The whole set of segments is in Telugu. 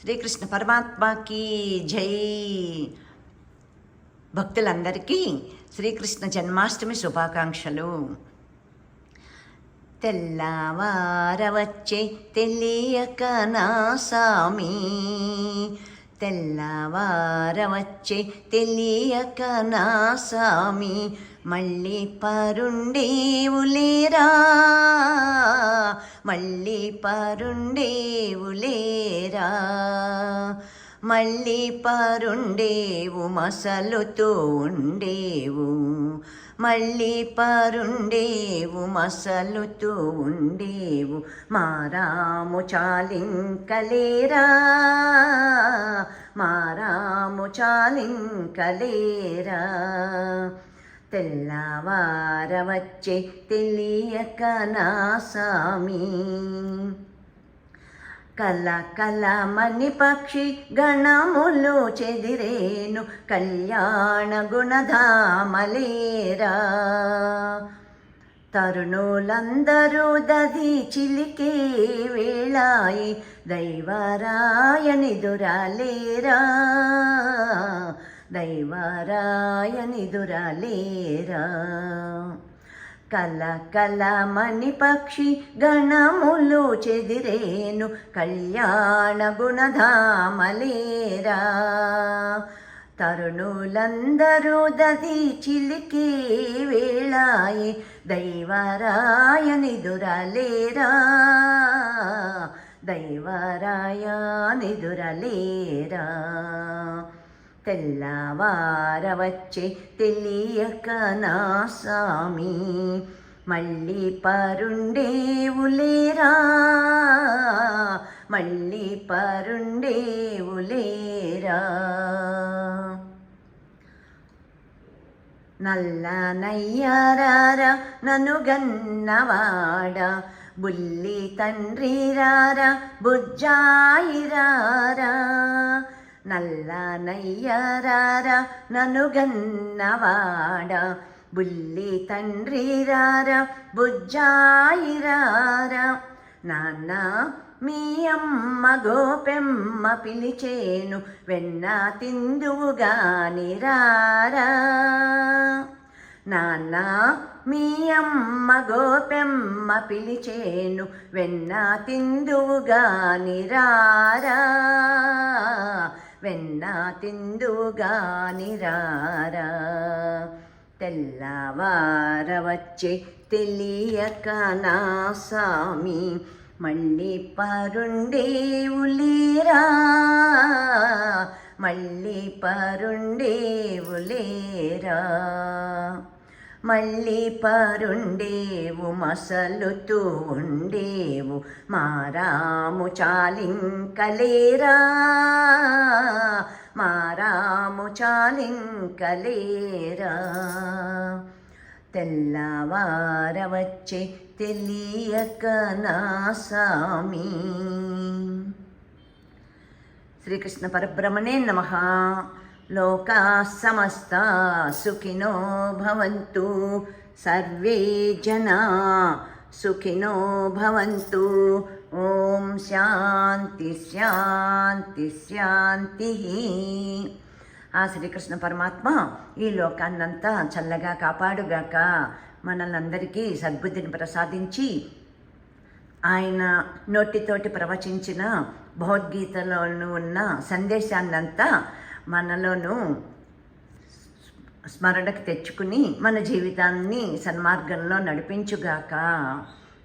శ్రీకృష్ణ పరమాత్మకి జై. భక్తులందరికీ శ్రీకృష్ణ జన్మాష్టమి శుభాకాంక్షలు. తెల్లవారవచ్చే తెలియక నా సామీ. తెల్లవారవచ్చే తెలియక నా సామి మళ్ళీ పరుండేవులేరా? మళ్ళీ పరుండేవులేరా? మళ్ళీ పరుండేవు మసలుతూ ఉండేవు మళ్ళీ పరుండేవు మసలుతూ ఉండేవు మారాము చాలింకలేరా? చాలింకలేరా తెల్లవారవచ్చే తెలియక నా సామి కల కల మణి పక్షి గణములు చెదిరేను కళ్యాణ గుణధామలేరా తరుణులందరూ దది చిలికే వేళాయి దైవారాయని దురాలేరా దైవారాయని దురాలేరా కల కల మణి పక్షి గణములు చెదిరేను కళ్యాణ గుణధామలేరా? తరుణులందరూ దది చిలికి వేళాయి దైవరాయని దురలేరా? దైవరాయని దురలేరా? తెల్లవారవచ్చే తెలియక నా స్వామి మళ్ళీ పరుండేవులేరా? మళ్ళీ పరుండేవులేరా? నల్ల నయ్యారార నన్ను గన్నవాడ బుల్లి తండ్రి రారా బుజ్జాయిరారా నల్ల నయ్యారార నన్ను గన్నవాడ బుల్లి తండ్రి రారా బుజ్జాయిరారా నాన్న మీ అమ్మ గోపెమ్మ పిలిచేను వెన్న తిందువుగా నిరారా. నాన్న మీ అమ్మ గోపెమ్మ పిలిచేను వెన్న తిందువుగా నిరారా. వెన్న తిందువుగా నిరారా. తెల్లవార వచ్చే తెలియక నా సామి మళ్ళీ పరుండేవులేరా మళ్ళీ పరుండేవులేరా మళ్ళీ పరుండేవు మసలుతూ ఉండేవు మారాము చాలింకలేరా మారాము చాలింకలేరా తెల్లవారవచ్చే తెలియక నా సామి. శ్రీకృష్ణ పరబ్రహ్మణే నమ. లోకా సమస్త సుఖినో భవంతు. సర్వే జనా సుఖినో భవంతు. ఓం శాంతి శాంతి శాంతి. ఆ శ్రీకృష్ణ పరమాత్మ ఈ లోకాన్నంతా చల్లగా కాపాడుగాక మనల్నందరికీ సద్బుద్ధిని ప్రసాదించి ఆయన నోటితోటి ప్రవచించిన భగవద్గీతలోనూ ఉన్న సందేశాన్నంతా మనలోనూ స్మరణకు తెచ్చుకుని మన జీవితాన్ని సన్మార్గంలో నడిపించుగాక.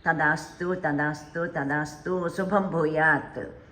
తదాస్తు తదాస్తు తదాస్తు శుభం భూయాత్.